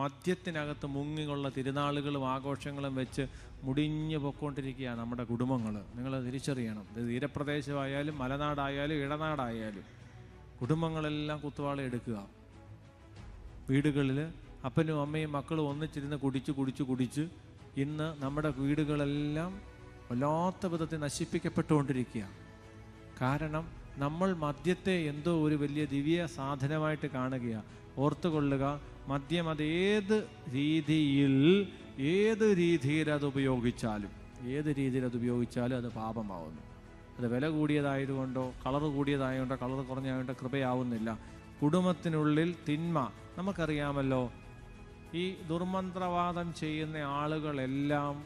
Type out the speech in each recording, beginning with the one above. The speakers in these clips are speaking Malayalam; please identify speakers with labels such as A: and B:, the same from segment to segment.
A: മദ്യത്തിനകത്ത് മുങ്ങിയുള്ള തിരുനാളുകളും ആഘോഷങ്ങളും വെച്ച് മുടിഞ്ഞു പൊക്കോണ്ടിരിക്കുകയാണ് നമ്മുടെ കുടുംബങ്ങൾ നിങ്ങൾ തിരിച്ചറിയണം. ഇത് തീരപ്രദേശമായാലും മലനാടായാലും ഇടനാടായാലും കുടുംബങ്ങളെല്ലാം കുത്തുവാള എടുക്കുക. വീടുകളിൽ അപ്പനും അമ്മയും മക്കളും ഒന്നിച്ചിരുന്ന് കുടിച്ച് കുടിച്ച് കുടിച്ച് ഇന്ന് നമ്മുടെ വീടുകളെല്ലാം വല്ലാത്ത വിധത്തിൽ നശിപ്പിക്കപ്പെട്ടുകൊണ്ടിരിക്കുക കാരണം നമ്മൾ മദ്യത്തെ എന്തോ ഒരു വലിയ ദിവ്യ സാധനമായിട്ട് കാണുകയാണ് ഓർത്തുകൊള്ളുക മദ്യം അത് ഏത് രീതിയിൽ ഏത് രീതിയിൽ അത് ഉപയോഗിച്ചാലും ഏത് രീതിയിൽ അത് ഉപയോഗിച്ചാലും അത് പാപമാവുന്നു. അത് വില കൂടിയതായതുകൊണ്ടോ കളർ കൂടിയതായതുകൊണ്ടോ കളർ കുറഞ്ഞായതുകൊണ്ടോ കൃപയാവുന്നില്ല. കുടുംബത്തിനുള്ളിൽ തിന്മ നമുക്കറിയാമല്ലോ ഈ ദുർമന്ത്രവാദം ചെയ്യുന്ന ആളുകളെല്ലാം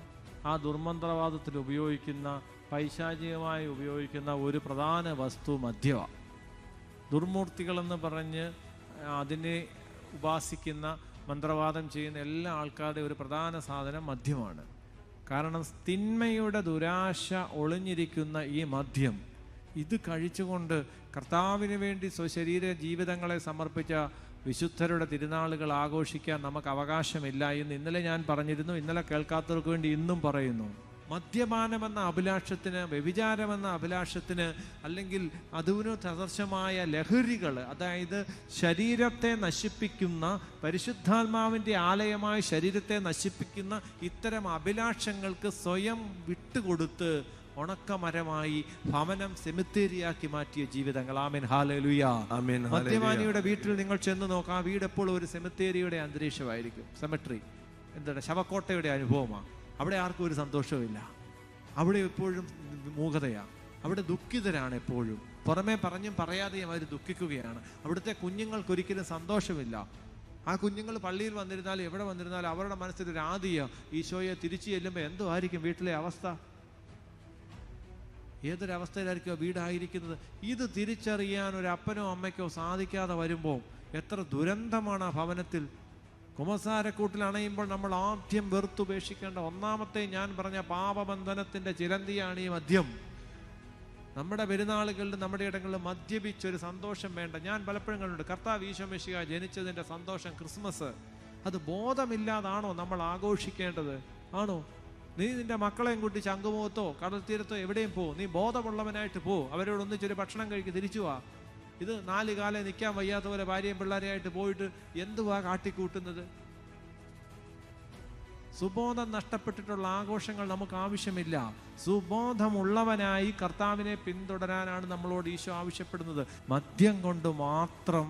A: ആ ദുർമന്ത്രവാദത്തിൽ ഉപയോഗിക്കുന്ന പൈശാചികമായി ഉപയോഗിക്കുന്ന ഒരു പ്രധാന വസ്തു മദ്യമാണ് ദുർമൂർത്തികളെന്ന് പറഞ്ഞ് അതിനെ ഉപാസിക്കുന്ന മന്ത്രവാദം ചെയ്യുന്ന എല്ലാ ആൾക്കാരുടെയും ഒരു പ്രധാന സാധനം മദ്യമാണ്. കാരണം തിന്മയുടെ ദുരാശ ഒളിഞ്ഞിരിക്കുന്ന ഈ മദ്യം ഇത് കഴിച്ചുകൊണ്ട് കർത്താവിന് വേണ്ടി സ്വശരീര ജീവിതങ്ങളെ സമർപ്പിച്ച വിശുദ്ധരുടെ തിരുനാളുകൾ ആഘോഷിക്കാൻ നമുക്ക് അവകാശമില്ല എന്ന് ഇന്നലെ ഞാൻ പറഞ്ഞിരുന്നു. ഇന്നലെ കേൾക്കാത്തവർക്ക് വേണ്ടി ഇന്നും പറയുന്നു. മദ്യപാനമെന്ന അഭിലാഷത്തിന് വ്യഭിചാരമെന്ന അഭിലാഷത്തിന് അല്ലെങ്കിൽ അതിനു തദർശമായ ലഹരികൾ അതായത് ശരീരത്തെ നശിപ്പിക്കുന്ന പരിശുദ്ധാത്മാവിന്റെ ആലയമായ ശരീരത്തെ നശിപ്പിക്കുന്ന ഇത്തരം അഭിലാഷങ്ങൾക്ക് സ്വയം വിട്ടുകൊടുത്ത് ഉണക്കമരമായി ഭവനം സെമിത്തേരിയാക്കി മാറ്റിയ ജീവിതങ്ങൾ. ആമേൻ. ഹാലലുയ. മദ്യപാനിയുടെ വീട്ടിൽ നിങ്ങൾ ചെന്ന് നോക്കാം ആ വീട് എപ്പോഴും ഒരു സെമിത്തേരിയുടെ അന്തരീക്ഷമായിരിക്കും. സെമിട്രി എന്താണ്? ശവക്കോട്ടയുടെ അനുഭവമാണ് അവിടെ ആർക്കും ഒരു സന്തോഷവുമില്ല. അവിടെ എപ്പോഴും മൂകതയാണ് അവിടെ ദുഃഖിതരാണ് എപ്പോഴും. പുറമേ പറഞ്ഞും പറയാതെയും അവർ ദുഃഖിക്കുകയാണ്. അവിടുത്തെ കുഞ്ഞുങ്ങൾക്കൊരിക്കലും സന്തോഷമില്ല. ആ കുഞ്ഞുങ്ങൾ പള്ളിയിൽ വന്നിരുന്നാലും എവിടെ വന്നിരുന്നാലും അവരുടെ മനസ്സിൽ ഒരു ആദിയ. ഈശോയെ തിരിച്ചു ചെല്ലുമ്പോൾ എന്തോ ആയിരിക്കും വീട്ടിലെ അവസ്ഥ? ഏതൊരവസ്ഥയിലായിരിക്കും വീടായിരിക്കുന്നത്? ഇത് തിരിച്ചറിയാൻ ഒരു അപ്പനോ അമ്മയ്ക്കോ സാധിക്കാതെ വരുമ്പോൾ എത്ര ദുരന്തമാണ് ആ ഭവനത്തിൽ. കുമസാരക്കൂട്ടിൽ അണയുമ്പോൾ നമ്മൾ ആദ്യം വെറുത്തുപേക്ഷിക്കേണ്ട ഒന്നാമത്തെ ഞാൻ പറഞ്ഞ പാപബന്ധനത്തിന്റെ ചിരന്തിയാണ് ഈ മദ്യം. നമ്മുടെ പെരുന്നാളുകളിൽ നമ്മുടെ ഇടങ്ങളിൽ മദ്യപിച്ചൊരു സന്തോഷം വേണ്ട. ഞാൻ പലപ്പോഴും കണ്ടിട്ടുണ്ട് കർത്താവ് ഈശോമിശിക ജനിച്ചതിന്റെ സന്തോഷം ക്രിസ്മസ്. അത് ബോധമില്ലാതാണോ നമ്മൾ ആഘോഷിക്കേണ്ടത്? ആണോ? നീ നിന്റെ മക്കളെയും കൂട്ടി ശംഖുമുഖത്തോ കടൽ തീരത്തോ എവിടെയും പോ. നീ ബോധമുള്ളവനായിട്ട് പോ. അവരോട് ഒന്നിച്ചൊരു ഭക്ഷണം കഴിക്ക് തിരിച്ചു വാ. ഇത് നാല് കാലം നിൽക്കാൻ വയ്യാത്ത പോലെ ഭാര്യയും പിള്ളേരെയായിട്ട് പോയിട്ട് എന്തുവാ കാട്ടിക്കൂട്ടുന്നത്? സുബോധം നഷ്ടപ്പെട്ടിട്ടുള്ള ആഘോഷങ്ങൾ നമുക്ക് ആവശ്യമില്ല. സുബോധമുള്ളവനായി കർത്താവിനെ പിന്തുടരാനാണ് നമ്മളോട് ഈശോ ആവശ്യപ്പെടുന്നത്. മദ്യം കൊണ്ട് മാത്രം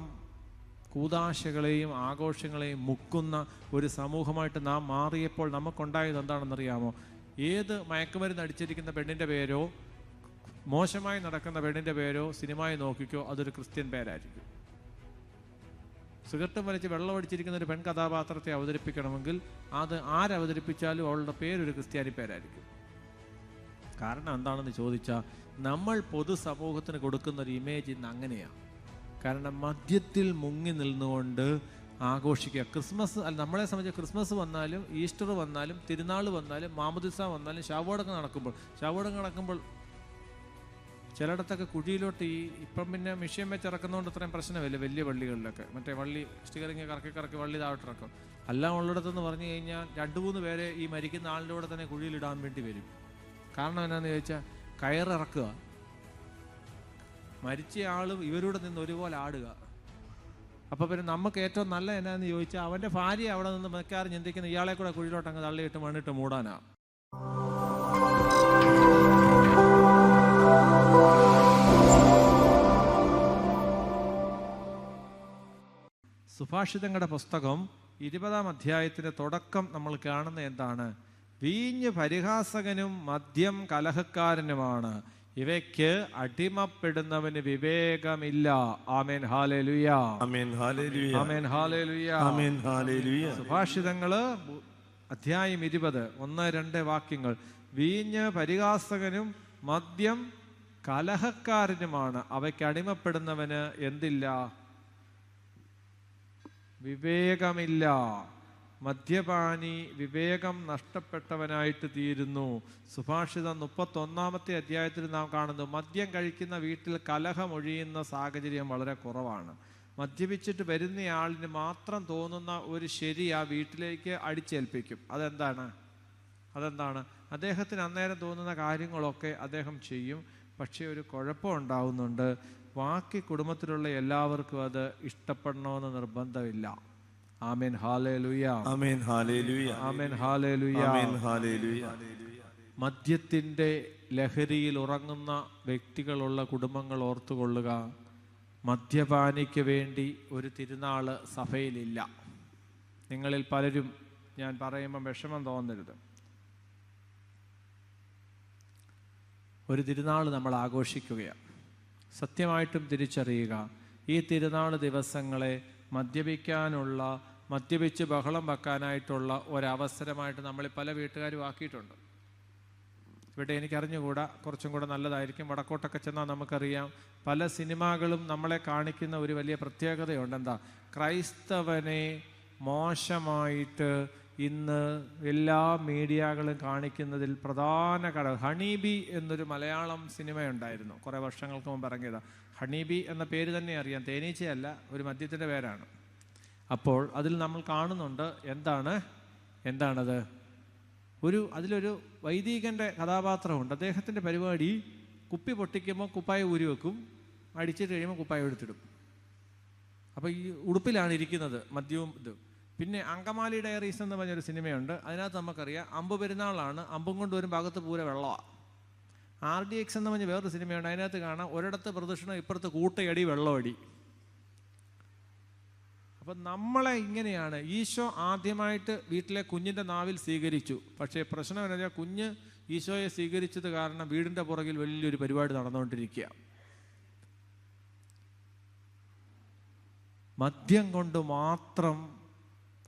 A: കൂതാശകളെയും ആഘോഷങ്ങളെയും മുക്കുന്ന ഒരു സമൂഹമായിട്ട് നാം മാറിയപ്പോൾ നമുക്കുണ്ടായത് എന്താണെന്നറിയാമോ? ഏത് മയക്കുമരുന്ന് അടിച്ചിരിക്കുന്ന പെണ്ണിന്റെ പേരോ മോശമായി നടക്കുന്ന പെണ്ണിന്റെ പേരോ സിനിമയെ നോക്കിക്കോ അതൊരു ക്രിസ്ത്യൻ പേരായിരിക്കും. സിഗരറ്റും വലിച്ച് വെള്ളം അടിച്ചിരിക്കുന്ന ഒരു പെൺകഥാപാത്രത്തെ അവതരിപ്പിക്കണമെങ്കിൽ അത് ആരവതരിപ്പിച്ചാലും അവളുടെ പേരൊരു ക്രിസ്ത്യാനി പേരായിരിക്കും. കാരണം എന്താണെന്ന് ചോദിച്ചാൽ നമ്മൾ പൊതുസമൂഹത്തിന് കൊടുക്കുന്ന ഒരു ഇമേജ് ഇന്ന് അങ്ങനെയാണ് കാരണം മദ്യത്തിൽ മുങ്ങി നിന്നുകൊണ്ട് ആഘോഷിക്കുക. ക്രിസ്മസ് അല്ല നമ്മളെ സംബന്ധിച്ച് ക്രിസ്മസ് വന്നാലും ഈസ്റ്റർ വന്നാലും തിരുനാൾ വന്നാലും മാമുദിസ വന്നാലും ശവോടങ്ങ് നടക്കുമ്പോൾ ശവോടങ്ങ് നടക്കുമ്പോൾ ചിലയിടത്തൊക്കെ കുഴിയിലോട്ട് ഈ ഇപ്പം പിന്നെ മെഷീൻ വെച്ച് ഇറക്കുന്നതുകൊണ്ട് ഇത്രയും പ്രശ്നമില്ല വലിയ പള്ളികളിലൊക്കെ. മറ്റേ വള്ളി സ്റ്റിക്കറിങ് കറക്കി കറക്കി വള്ളി താഴ്ത്തിറക്കും എല്ലാം ഉള്ളിടത്തെന്ന് പറഞ്ഞു കഴിഞ്ഞാൽ രണ്ട് മൂന്ന് പേരെ ഈ മരിക്കുന്ന ആളിന്റെ കൂടെ തന്നെ കുഴിയിലിടാൻ വേണ്ടി വരും. കാരണം എന്നാന്ന് ചോദിച്ചാൽ കയറിറക്കുക മരിച്ച ആളും ഇവരോട് നിന്ന് ഒരുപോലെ ആടുക. അപ്പോൾ പിന്നെ നമുക്ക് ഏറ്റവും നല്ല എന്നാന്ന് ചോദിച്ചാൽ അവന്റെ ഭാര്യ അവിടെ നിന്ന് മിക്കാറും ചിന്തിക്കുന്ന ഇയാളെ കൂടെ കുഴിയിലോട്ട് അങ്ങ് തള്ളിയിട്ട് മണ്ണിട്ട് മൂടാനാ. സുഭാഷിതങ്ങളുടെ പുസ്തകം ഇരുപതാം അധ്യായത്തിന്റെ തുടക്കം നമ്മൾ കാണുന്ന എന്താണ്? വീഞ്ഞ് പരിഹാസകനും മദ്യം കലഹക്കാരനുമാണ്. ഇവയ്ക്ക് അടിമപ്പെടുന്നവന് വിവേകമില്ല. ആമേൻ ഹാലേലുയ.
B: ആമേൻ
A: ഹാലേലുയ. സുഭാഷിതങ്ങൾ അധ്യായം ഇരുപത് ഒന്ന് രണ്ട് വാക്യങ്ങൾ. വീഞ്ഞ് പരിഹാസകനും മദ്യം കലഹക്കാരനുമാണ്. അവയ്ക്ക് അടിമപ്പെടുന്നവന് എന്തില്ല? വിവേകമില്ല. മദ്യപാനി വിവേകം നഷ്ടപ്പെട്ടവനായിട്ട് തീരുന്നു. സുഭാഷിതം മുപ്പത്തൊന്നാമത്തെ അധ്യായത്തിൽ നാം കാണുന്നു മദ്യം കഴിക്കുന്ന വീട്ടിൽ കലഹമൊഴിയുന്ന സാഹചര്യം വളരെ കുറവാണ്. മദ്യപിച്ചിട്ട് വരുന്നയാളിന് മാത്രം തോന്നുന്ന ഒരു ശരി ആ വീട്ടിലേക്ക് അടിച്ചേൽപ്പിക്കും. അതെന്താണ്? അതെന്താണ്? അദ്ദേഹത്തിന് അന്നേരം തോന്നുന്ന കാര്യങ്ങളൊക്കെ അദ്ദേഹം ചെയ്യും. പക്ഷേ ഒരു കുഴപ്പം ഉണ്ടാവുന്നുണ്ട്. ബാക്കി കുടുംബത്തിലുള്ള എല്ലാവർക്കും അത് ഇഷ്ടപ്പെടണമെന്ന് നിർബന്ധമില്ല. ആമേൻ ഹാലേ ലുയ
B: ആമേൻ ഹാലേലുയ.
A: ആമേൻ ഹാലേ ലുയ
B: ആമേൻ ഹാലേലുയ.
A: മദ്യത്തിന്റെ ലഹരിയിൽ ഉറങ്ങുന്ന വ്യക്തികളുള്ള കുടുംബങ്ങൾ ഓർത്തുകൊള്ളുക. മദ്യപാനിക്ക് വേണ്ടി ഒരു തിരുനാൾ സഭയിലില്ല. നിങ്ങളിൽ പലരും ഞാൻ പറയുമ്പോൾ വിഷമം തോന്നരുത്. ഒരു തിരുനാൾ നമ്മൾ ആഘോഷിക്കുകയാണ്. സത്യമായിട്ടും തിരിച്ചറിയുക. ഈ തിരുനാൾ ദിവസങ്ങളെ മദ്യപിക്കാനുള്ള മദ്യപിച്ച് ബഹളം വെക്കാനായിട്ടുള്ള ഒരവസരമായിട്ട് നമ്മൾ പല വീട്ടുകാരും ആക്കിയിട്ടുണ്ട്. ഇവിടെ എനിക്കറിഞ്ഞുകൂടാ കുറച്ചും കൂടെ നല്ലതായിരിക്കും. വടക്കോട്ടൊക്കെ ചെന്നാൽ നമുക്കറിയാം പല സിനിമകളും നമ്മളെ കാണിക്കുന്ന ഒരു വലിയ പ്രത്യേകതയുണ്ട്. എന്താ? ക്രൈസ്തവനെ മോശമായിട്ട് ഇന്ന് എല്ലാ മീഡിയകളും കാണിക്കുന്നതിൽ പ്രധാന ഘടകം ഹണീബി എന്നൊരു മലയാളം സിനിമയുണ്ടായിരുന്നു കുറേ വർഷങ്ങൾക്ക് മുമ്പ് ഇറങ്ങിയതാണ് ഹണീബി എന്ന പേര് തന്നെ അറിയാം. തേനീച്ചയല്ല ഒരു മദ്യത്തിന്റെ പേരാണ്. അപ്പോൾ അതിൽ നമ്മൾ കാണുന്നുണ്ട് എന്താണ്? എന്താണത്? ഒരു അതിലൊരു വൈദികന്റെ കഥാപാത്രമുണ്ട്. അദ്ദേഹത്തിന്റെ പരിപാടി കുപ്പി പൊട്ടിക്കുമ്പോൾ കുപ്പായ ഊരി വെക്കും അടിച്ചിട്ട് കഴിയുമ്പോൾ കുപ്പായ എടുത്തിടും. അപ്പോൾ ഈ ഉടുപ്പിലാണ് ഇരിക്കുന്നത് മദ്യവും ഇതും. പിന്നെ അങ്കമാലി ഡയറീസ് എന്ന് പറഞ്ഞൊരു സിനിമയുണ്ട്. അതിനകത്ത് നമുക്കറിയാം അമ്പ് പെരുന്നാളാണ് അമ്പും കൊണ്ട് വരും ഭാഗത്ത് പൂര വെള്ളമാണ് ആർ ഡി എക്സ് എന്ന് പറഞ്ഞ വേറൊരു സിനിമയുണ്ട് അതിനകത്ത് കാണാം ഒരിടത്ത് പ്രദക്ഷിണം ഇപ്പുറത്ത് കൂട്ടയടി വെള്ളമടി അപ്പം നമ്മളെ ഇങ്ങനെയാണ് ഈശോ ആദ്യമായിട്ട് വീട്ടിലെ കുഞ്ഞിന്റെ നാവിൽ സ്വീകരിച്ചു. പക്ഷേ പ്രശ്നം എന്താ വെച്ചാൽ കുഞ്ഞ് ഈശോയെ സ്വീകരിച്ചത് കാരണം വീടിന്റെ പുറകിൽ വലിയൊരു പരിപാടി നടന്നുകൊണ്ടിരിക്കുക. മദ്യം കൊണ്ട് മാത്രം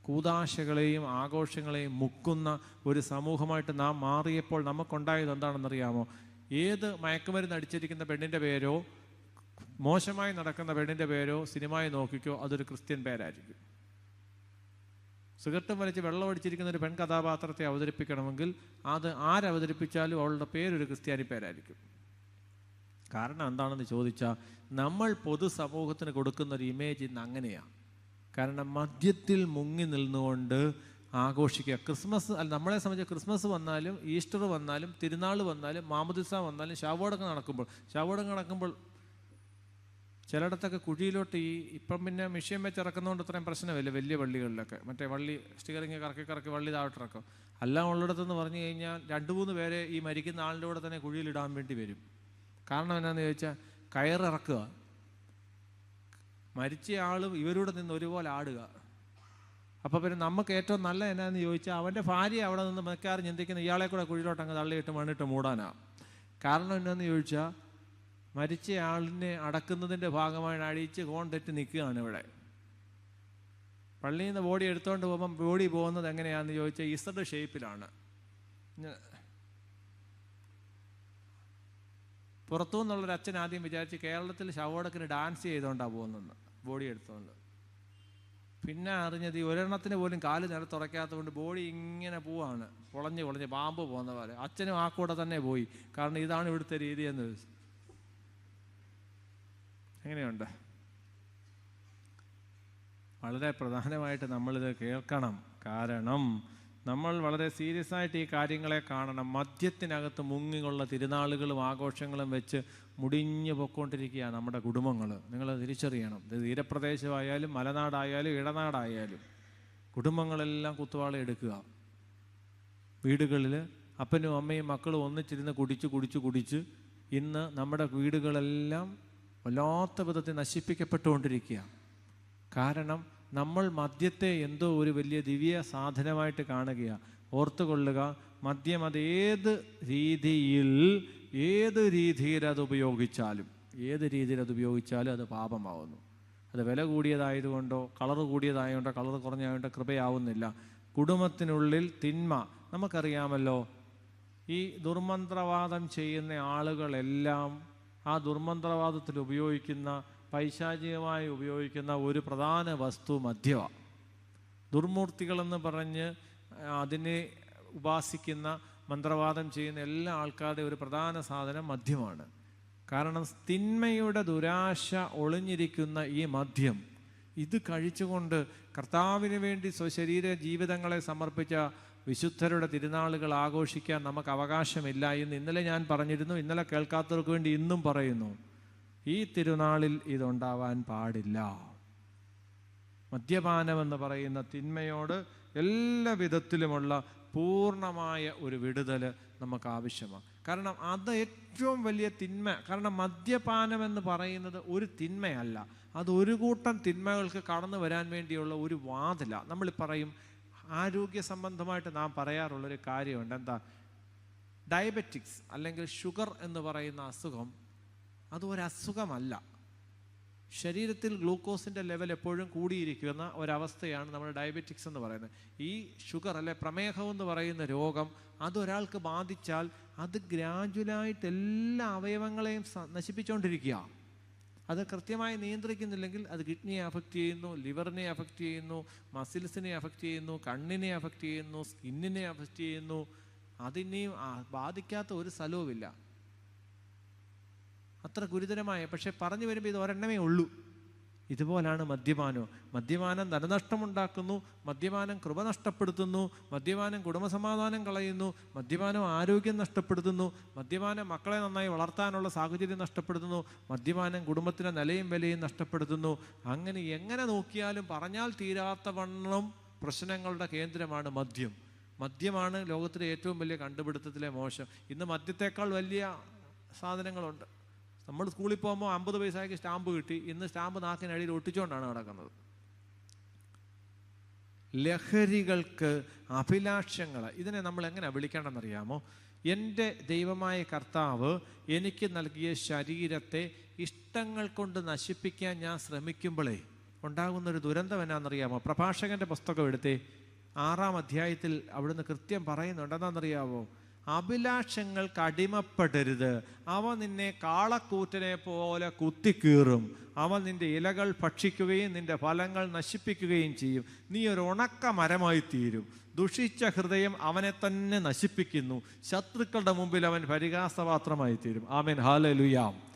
A: കൂതാശകളെയും ആഘോഷങ്ങളെയും മുക്കുന്ന ഒരു സമൂഹമായിട്ട് നാം മാറിയപ്പോൾ നമുക്കുണ്ടായത് എന്താണെന്നറിയാമോ? ഏത് മയക്കുമരുന്ന് അടിച്ചിരിക്കുന്ന പെണ്ണിന്റെ പേരോ മോശമായി നടക്കുന്ന പെണ്ണിന്റെ പേരോ സിനിമയെ നോക്കിക്കോ അതൊരു ക്രിസ്ത്യൻ പേരായിരിക്കും. സിഗരറ്റും വലിച്ച് വെള്ളം അടിച്ചിരിക്കുന്ന ഒരു പെൺകഥാപാത്രത്തെ അവതരിപ്പിക്കണമെങ്കിൽ അത് ആരവതരിപ്പിച്ചാലും അവളുടെ പേരൊരു ക്രിസ്ത്യാനി പേരായിരിക്കും. കാരണം എന്താണെന്ന് ചോദിച്ചാൽ നമ്മൾ പൊതുസമൂഹത്തിന് കൊടുക്കുന്ന ഒരു ഇമേജ് ഇന്ന് അങ്ങനെയാണ് കാരണം മദ്യത്തിൽ മുങ്ങി നിന്നുകൊണ്ട് ആഘോഷിക്കുക. ക്രിസ്മസ് അല്ല നമ്മളെ സംബന്ധിച്ച് ക്രിസ്മസ് വന്നാലും ഈസ്റ്റർ വന്നാലും തിരുനാൾ വന്നാലും മാമുദിസ വന്നാലും ശവോടങ്ങ് നടക്കുമ്പോൾ ശവോടങ്ങ് നടക്കുമ്പോൾ ചിലയിടത്തൊക്കെ കുഴിയിലോട്ട് ഈ ഇപ്പം പിന്നെ മിഷ്യൻ വെച്ച് ഇറക്കുന്നതുകൊണ്ട് അത്രയും പ്രശ്നമില്ല വലിയ പള്ളികളിലൊക്കെ മറ്റേ വള്ളി സ്റ്റിക്കറിങ് കറക്കി കറക്കി വള്ളി താഴ്ത്തിറക്കും എല്ലാം ഉള്ളിടത്തെന്ന് പറഞ്ഞു കഴിഞ്ഞാൽ രണ്ട് മൂന്ന് പേരെ ഈ മരിക്കുന്ന ആളിന്റെ കൂടെ തന്നെ കുഴിയിലിടാൻ വേണ്ടി വരും. കാരണം എന്നാന്ന് ചോദിച്ചാൽ കയറിറക്കുക. മരിച്ച ആളും ഇവരൂടെ നിന്ന് ഒരുപോലെ ആടുക. അപ്പോൾ പിന്നെ നമുക്ക് ഏറ്റവും നല്ല എന്നാന്ന് ചോദിച്ചാൽ അവന്റെ ഭാര്യ അവിടെ നിന്ന് മെക്കാറ് ചിന്തിക്കുന്ന ഇയാളെ കൂടെ കുഴിയിലോട്ട് അങ്ങ് തള്ളിയിട്ട് മണ്ണിട്ട് മൂടാനാണ് കാരണം എന്നാന്ന് ചോദിച്ചാൽ മരിച്ച ആളിനെ അടക്കുന്നതിന്റെ ഭാഗമായി അഴിച്ച് കോൺ തെറ്റി നിൽക്കുകയാണ് ഇവിടെ. പള്ളിയിൽ നിന്ന് ബോഡി എടുത്തുകൊണ്ട് പോകുമ്പം ബോഡി പോകുന്നത് എങ്ങനെയാണെന്ന് ചോദിച്ചാൽ ഇസഡ് ഷേപ്പിലാണ്. പുറത്തു നിന്നുള്ളൊരു അച്ഛൻ ആദ്യം വിചാരിച്ച് കേരളത്തിൽ ശവോടക്കിന് ഡാൻസ് ചെയ്തുകൊണ്ടാണ് പോകുന്നത്. ബോഡി എടുത്തുകൊണ്ട് പിന്നെ അറിഞ്ഞത് ഈ ഒരെണ്ണത്തിന് പോലും കാൽ നിലത്തുറയ്ക്കാത്തതുകൊണ്ട് ബോഡി ഇങ്ങനെ പോവാണ്. പൊളഞ്ഞ് പൊളഞ്ഞ് പാമ്പ് പോകുന്ന പോലെ. അച്ഛനും ആ കൂടെ തന്നെ പോയി. കാരണം ഇതാണ് ഇവിടുത്തെ രീതി എന്ന് വെച്ചു. എങ്ങനെയുണ്ട്? വളരെ പ്രധാനമായിട്ട് നമ്മളിത് കേൾക്കണം. കാരണം നമ്മൾ വളരെ സീരിയസ് ആയിട്ട് ഈ കാര്യങ്ങളെ കാണണം. മദ്യത്തിനകത്ത് മുങ്ങിയുള്ള തിരുനാളുകളും ആഘോഷങ്ങളും വെച്ച് മുടിഞ്ഞു പൊക്കോണ്ടിരിക്കുകയാണ് നമ്മുടെ കുടുംബങ്ങൾ നിങ്ങൾ തിരിച്ചറിയണം. ഇത് തീരപ്രദേശമായാലും മലനാടായാലും ഇടനാടായാലും കുടുംബങ്ങളെല്ലാം കുത്തുവാള എടുക്കുക. വീടുകളിൽ അപ്പനും അമ്മയും മക്കളും ഒന്നിച്ചിരുന്ന് കുടിച്ച് കുടിച്ച് കുടിച്ച് ഇന്ന് നമ്മുടെ വീടുകളെല്ലാം വല്ലാത്ത വിധത്തിൽ നശിപ്പിക്കപ്പെട്ടുകൊണ്ടിരിക്കുക കാരണം നമ്മൾ മദ്യത്തെ എന്തോ ഒരു വലിയ ദിവ്യ സാധനമായിട്ട് കാണുകയാണ് ഓർത്തുകൊള്ളുക മദ്യം അത് ഏത് രീതിയിൽ ഏത് രീതിയിൽ അത് ഉപയോഗിച്ചാലും ഏത് രീതിയിൽ അത് ഉപയോഗിച്ചാലും അത് പാപമാവുന്നു. അത് വില കൂടിയതായതുകൊണ്ടോ കളർ കൂടിയതായതുകൊണ്ടോ കളർ കുറഞ്ഞായതുകൊണ്ടോ കൃപയാവുന്നില്ല. കുടുംബത്തിനുള്ളിൽ തിന്മ നമുക്കറിയാമല്ലോ ഈ ദുർമന്ത്രവാദം ചെയ്യുന്ന ആളുകളെല്ലാം ആ ദുർമന്ത്രവാദത്തിൽ ഉപയോഗിക്കുന്ന പൈശാചികമായി ഉപയോഗിക്കുന്ന ഒരു പ്രധാന വസ്തു മദ്യമാണ് ദുർമൂർത്തികളെന്ന് പറഞ്ഞ് അതിനെ ഉപാസിക്കുന്ന മന്ത്രവാദം ചെയ്യുന്ന എല്ലാ ആൾക്കാരുടെയും ഒരു പ്രധാന സാധനം മദ്യമാണ്. കാരണം തിന്മയുടെ ദുരാശ ഒളിഞ്ഞിരിക്കുന്ന ഈ മദ്യം ഇത് കഴിച്ചുകൊണ്ട് കർത്താവിന് വേണ്ടി സ്വശരീര ജീവിതങ്ങളെ സമർപ്പിച്ച വിശുദ്ധരുടെ തിരുനാളുകൾ ആഘോഷിക്കാൻ നമുക്ക് അവകാശമില്ല എന്ന് ഇന്നലെ ഞാൻ പറഞ്ഞിരുന്നു. ഇന്നലെ കേൾക്കാത്തവർക്ക് വേണ്ടി ഇന്നും പറയുന്നു. ഈ തിരുനാളിൽ ഇതുണ്ടാവാൻ പാടില്ല. മദ്യപാനം എന്ന് പറയുന്ന തിന്മയോട് എല്ലാ വിധത്തിലുമുള്ള പൂർണമായ ഒരു വിടുതൽ നമുക്ക് ആവശ്യമാണ് കാരണം അത് ഏറ്റവും വലിയ തിന്മ. കാരണം മദ്യപാനം എന്ന് പറയുന്നത് ഒരു തിന്മയല്ല. അത് ഒരു കൂട്ടം തിന്മകൾക്ക് കടന്നു വരാൻ വേണ്ടിയുള്ള ഒരു വാതില. നമ്മൾ പറയും ആരോഗ്യ സംബന്ധമായിട്ട് നാം പറയാറുള്ളൊരു കാര്യമുണ്ട്. എന്താ? ഡയബറ്റിക്സ് അല്ലെങ്കിൽ ഷുഗർ എന്ന് പറയുന്ന അസുഖം അത് ഒരസുഖമല്ല ശരീരത്തിൽ ഗ്ലൂക്കോസിന്റെ ലെവൽ എപ്പോഴും കൂടിയിരിക്കുന്ന ഒരവസ്ഥയാണ് നമ്മൾ ഡയബറ്റിക്സ് എന്ന് പറയുന്നത്. ഈ ഷുഗർ അല്ലെ പ്രമേഹം എന്ന് പറയുന്ന രോഗം അതൊരാൾക്ക് ബാധിച്ചാൽ അത് ഗ്രാജുവലായിട്ട് എല്ലാ അവയവങ്ങളെയും നശിപ്പിച്ചുകൊണ്ടിരിക്കുക അത് കൃത്യമായി നിയന്ത്രിക്കുന്നില്ലെങ്കിൽ അത് കിഡ്നിയെ അഫക്റ്റ് ചെയ്യുന്നു ലിവറിനെ അഫക്റ്റ് ചെയ്യുന്നു മസിൽസിനെ അഫക്റ്റ് ചെയ്യുന്നു കണ്ണിനെ അഫക്റ്റ് ചെയ്യുന്നു സ്കിന്നിനെ അഫക്റ്റ് ചെയ്യുന്നു. അതിനെയും ബാധിക്കാത്ത ഒരു സ്ഥലവുമില്ല. അത്ര ഗുരുതരമായ. പക്ഷെ പറഞ്ഞു വരുമ്പോൾ ഇത് ഒരെണ്ണമേ ഉള്ളൂ. ഇതുപോലാണ് മദ്യപാനം. മദ്യപാനം ധനനഷ്ടമുണ്ടാക്കുന്നു മദ്യപാനം കൃപ നഷ്ടപ്പെടുത്തുന്നു മദ്യപാനം കുടുംബസമാധാനം കളയുന്നു മദ്യപാനം ആരോഗ്യം നഷ്ടപ്പെടുത്തുന്നു മദ്യപാനം മക്കളെ നന്നായി വളർത്താനുള്ള സാഹചര്യം നഷ്ടപ്പെടുത്തുന്നു മദ്യപാനം കുടുംബത്തിന്റെ നിലയും വിലയും നഷ്ടപ്പെടുത്തുന്നു. അങ്ങനെ എങ്ങനെ നോക്കിയാലും പറഞ്ഞാൽ തീരാത്ത വണ്ണം പ്രശ്നങ്ങളുടെ കേന്ദ്രമാണ് മദ്യം. മദ്യമാണ് ലോകത്തിലെ ഏറ്റവും വലിയ കണ്ടുപിടുത്തത്തിലെ മോശം. ഇന്ന് മദ്യത്തേക്കാൾ വലിയ സാധനങ്ങളുണ്ട്. നമ്മൾ സ്കൂളിൽ പോകുമ്പോൾ അമ്പത് പൈസയ്ക്ക് സ്റ്റാമ്പ് കിട്ടി. ഇന്ന് സ്റ്റാമ്പ് നാക്കിനടിയിൽ ഒട്ടിച്ചുകൊണ്ടാണ് നടക്കുന്നത്. ലഹരികൾക്ക് അഭിലാഷങ്ങൾ ഇതിനെ നമ്മൾ എങ്ങനെ വിളിക്കണമെന്നറിയാമോ? എന്റെ ദൈവമായ കർത്താവ് എനിക്ക് നൽകിയ ശരീരത്തെ ഇഷ്ടങ്ങൾ കൊണ്ട് നശിപ്പിക്കാൻ ഞാൻ ശ്രമിക്കുമ്പോഴേ ഉണ്ടാകുന്ന ഒരു ദുരന്തം എന്നാണെന്നറിയാമോ? പ്രഭാഷകന്റെ പുസ്തകം എടുത്തേ. ആറാം അധ്യായത്തിൽ അവിടുന്ന് കൃത്യം പറയുന്നുണ്ട്. എന്താണെന്നറിയാമോ അഭിലാഷങ്ങൾക്ക് അടിമപ്പെടരുത്. അവ നിന്നെ കാളക്കൂറ്റനെ പോലെ കുത്തിക്കീറും. അവ നിന്റെ ഇലകൾ ഭക്ഷിക്കുകയും നിന്റെ ഫലങ്ങൾ നശിപ്പിക്കുകയും ചെയ്യും. നീ ഒരു ഉണക്ക മരമായി തീരും ദുഷിച്ച ഹൃദയം അവനെ തന്നെ നശിപ്പിക്കുന്നു. ശത്രുക്കളുടെ മുമ്പിൽ അവൻ പരിഹാസപാത്രമായി തീരും ആമേൻ. ഹാലലുയാം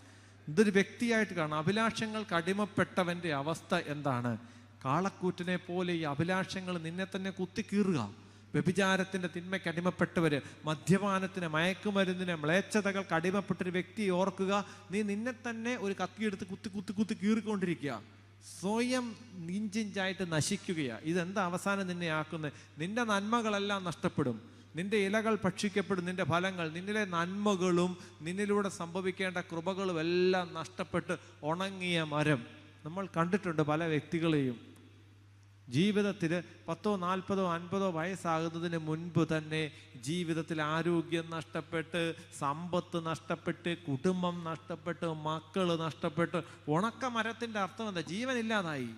A: ഇതൊരു വ്യക്തിയായിട്ട് കാണാം. അഭിലാഷങ്ങൾക്ക് അടിമപ്പെട്ടവന്റെ അവസ്ഥ എന്താണ്? കാളക്കൂറ്റനെ പോലെ ഈ അഭിലാഷങ്ങൾ നിന്നെ തന്നെ കുത്തിക്കീറുക. വ്യഭിചാരത്തിന്റെ തിന്മയ്ക്ക് അടിമപ്പെട്ടവർ മദ്യപാനത്തിന് മയക്കുമരുന്നിന് മ്ലേച്ഛതകൾക്ക് അടിമപ്പെട്ടൊരു വ്യക്തിയെ ഓർക്കുക നീ നിന്നെ തന്നെ ഒരു കത്തിയെടുത്ത് കുത്തി കുത്തി കുത്തി കീറിക്കൊണ്ടിരിക്കുക. സ്വയം ഇഞ്ചിഞ്ചായിട്ട് നശിക്കുകയാണ് ഇതെന്താ അവസാനം നിന്നെ ആക്കുന്നത്? നിന്റെ നന്മകളെല്ലാം നഷ്ടപ്പെടും. നിന്റെ ഇലകൾ ഭക്ഷിക്കപ്പെടും നിന്റെ ഫലങ്ങൾ. നിന്നിലെ നന്മകളും നിന്നിലൂടെ സംഭവിക്കേണ്ട കൃപകളും എല്ലാം നഷ്ടപ്പെട്ട് ഉണങ്ങിയ മരം. നമ്മൾ കണ്ടിട്ടുണ്ട് പല വ്യക്തികളെയും. ജീവിതത്തിൽ പത്തോ നാൽപ്പതോ അൻപതോ വയസ്സാകുന്നതിന് മുൻപ് തന്നെ ജീവിതത്തിൽ ആരോഗ്യം നഷ്ടപ്പെട്ട് സമ്പത്ത് നഷ്ടപ്പെട്ട് കുടുംബം നഷ്ടപ്പെട്ട് മക്കൾ നഷ്ടപ്പെട്ട് ഉണക്ക മരത്തിന്റെ അർത്ഥം എന്താ? ജീവനില്ലാതായി.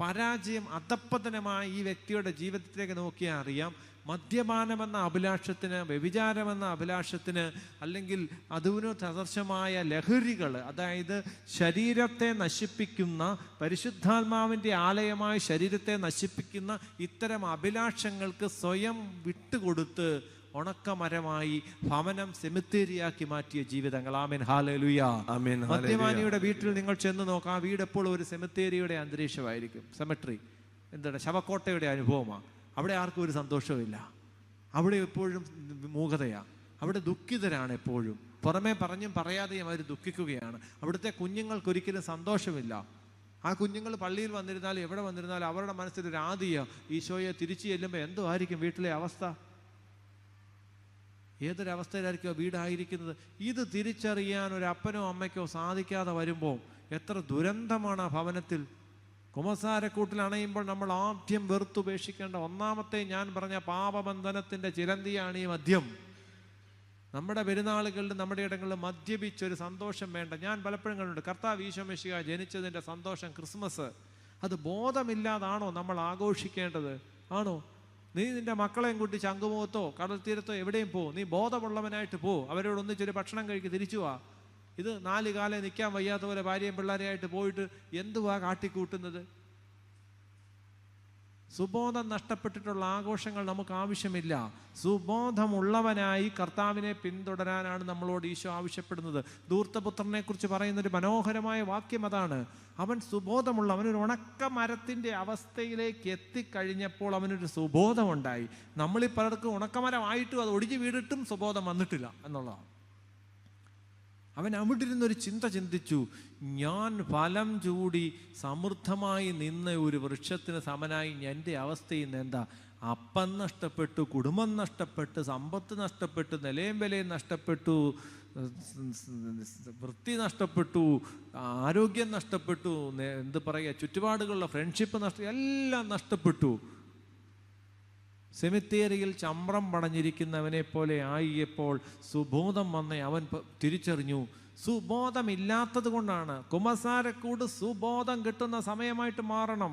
A: പരാജയം അധപ്പതനമായ ഈ വ്യക്തിയുടെ ജീവിതത്തിലേക്ക് നോക്കിയാൽ അറിയാം മദ്യപാനമെന്ന അഭിലാഷത്തിന് വ്യഭിചാരമെന്ന അഭിലാഷത്തിന് അല്ലെങ്കിൽ അതിന് തദർശമായ ലഹരികൾ അതായത് ശരീരത്തെ നശിപ്പിക്കുന്ന പരിശുദ്ധാത്മാവിന്റെ ആലയമായ ശരീരത്തെ നശിപ്പിക്കുന്ന ഇത്തരം അഭിലാഷങ്ങൾക്ക് സ്വയം വിട്ടുകൊടുത്ത് ഉണക്കമരമായി ഭവനം സെമിത്തേരിയാക്കി മാറ്റിയ ജീവിതങ്ങൾ. ആമേൻ. ഹാലലുയ. മദ്യപാനിയുടെ വീട്ടിൽ നിങ്ങൾ ചെന്ന് നോക്കാം ആ വീട് എപ്പോഴും ഒരു സെമിത്തേരിയുടെ അന്തരീക്ഷമായിരിക്കും. സെമിട്രി എന്താണ്? ശവക്കോട്ടയുടെ അനുഭവമാണ്. അവിടെ ആർക്കും ഒരു സന്തോഷവുമില്ല. അവിടെ എപ്പോഴും മൂകതയാണ് അവിടെ ദുഃഖിതരാണ് എപ്പോഴും. പുറമേ പറഞ്ഞും പറയാതെയും അവർ ദുഃഖിക്കുകയാണ്. അവിടുത്തെ കുഞ്ഞുങ്ങൾക്കൊരിക്കലും സന്തോഷമില്ല. ആ കുഞ്ഞുങ്ങൾ പള്ളിയിൽ വന്നിരുന്നാലും എവിടെ വന്നിരുന്നാലും അവരുടെ മനസ്സിൽ ഒരു ആദിയ. ഈശോയെ തിരിച്ചു ചെല്ലുമ്പോൾ എന്തോ ആയിരിക്കും വീട്ടിലെ അവസ്ഥ? ഏതൊരവസ്ഥയിലായിരിക്കും ആ വീടായിരിക്കുന്നത്? ഇത് തിരിച്ചറിയാൻ ഒരു അപ്പനോ അമ്മയ്ക്കോ സാധിക്കാതെ വരുമ്പോൾ എത്ര ദുരന്തമാണ് ആ ഭവനത്തിൽ. കുമസാരക്കൂട്ടിൽ അണയുമ്പോൾ നമ്മൾ ആദ്യം വെറുത്തുപേക്ഷിക്കേണ്ട ഒന്നാമത്തെ ഞാൻ പറഞ്ഞ പാപബന്ധനത്തിന്റെ ചിരന്തിയാണ് ഈ മദ്യം. നമ്മുടെ പെരുന്നാളുകളിൽ നമ്മുടെ ഇടങ്ങളിൽ മദ്യപിച്ചൊരു സന്തോഷം വേണ്ട. ഞാൻ പലപ്പോഴും കണ്ടിട്ടുണ്ട് കർത്താവ് ഈശോമേശിക ജനിച്ചതിന്റെ സന്തോഷം ക്രിസ്മസ്. അത് ബോധമില്ലാതാണോ നമ്മൾ ആഘോഷിക്കേണ്ടത്? ആണോ? നീ നിന്റെ മക്കളെയും കൂട്ടി ശംഖുമുഖത്തോ കടൽ തീരത്തോ എവിടെയും പോ. നീ ബോധമുള്ളവനായിട്ട് പോ. അവരോട് ഒന്നിച്ചൊരു ഭക്ഷണം കഴിക്ക് തിരിച്ചു വാ. ഇത് നാല് കാലം നിൽക്കാൻ വയ്യാത്ത പോലെ ഭാര്യയും പിള്ളേരെയായിട്ട് പോയിട്ട് എന്തുവാ കാട്ടിക്കൂട്ടുന്നത്? സുബോധം നഷ്ടപ്പെട്ടിട്ടുള്ള ആഘോഷങ്ങൾ നമുക്ക് ആവശ്യമില്ല. സുബോധമുള്ളവനായി കർത്താവിനെ പിന്തുടരാനാണ് നമ്മളോട് ഈശോ ആവശ്യപ്പെടുന്നത്. ധൂർത്തപുത്രനെ കുറിച്ച് പറയുന്ന ഒരു മനോഹരമായ വാക്യം അതാണ്. അവൻ സുബോധമുള്ള അവനൊരു ഉണക്ക മരത്തിന്റെ അവസ്ഥയിലേക്ക് എത്തിക്കഴിഞ്ഞപ്പോൾ അവനൊരു സുബോധമുണ്ടായി. നമ്മളീ പലർക്കും ഉണക്കമരമായിട്ടും അത് ഒടിഞ്ഞു വീടിട്ടും സുബോധം വന്നിട്ടില്ല എന്നുള്ളതാണ്. അവൻ അവിടെ ഇരുന്നൊരു ചിന്ത ചിന്തിച്ചു ഞാൻ ഫലം ചൂടി സമൃദ്ധമായി നിന്ന ഒരു വൃക്ഷത്തിന് സമനായി എന്റെ അവസ്ഥ ഇന്ന് എന്താ? അപ്പം നഷ്ടപ്പെട്ടു കുടുംബം നഷ്ടപ്പെട്ടു സമ്പത്ത് നഷ്ടപ്പെട്ടു നിലയും വിലയും നഷ്ടപ്പെട്ടു വൃത്തി നഷ്ടപ്പെട്ടു ആരോഗ്യം നഷ്ടപ്പെട്ടു എന്ത് പറയുക ചുറ്റുപാടുകളുടെ ഫ്രണ്ട്ഷിപ്പ് നഷ്ട എല്ലാം നഷ്ടപ്പെട്ടു. സെമിത്തേരിയിൽ ചമ്രം പടഞ്ഞിരിക്കുന്നവനെ പോലെ ആയിയപ്പോൾ സുബോധം വന്ന. അവൻ തിരിച്ചറിഞ്ഞു സുബോധമില്ലാത്തത് കൊണ്ടാണ് കുമസാരക്കൂട് സുബോധം കിട്ടുന്ന സമയമായിട്ട് മാറണം.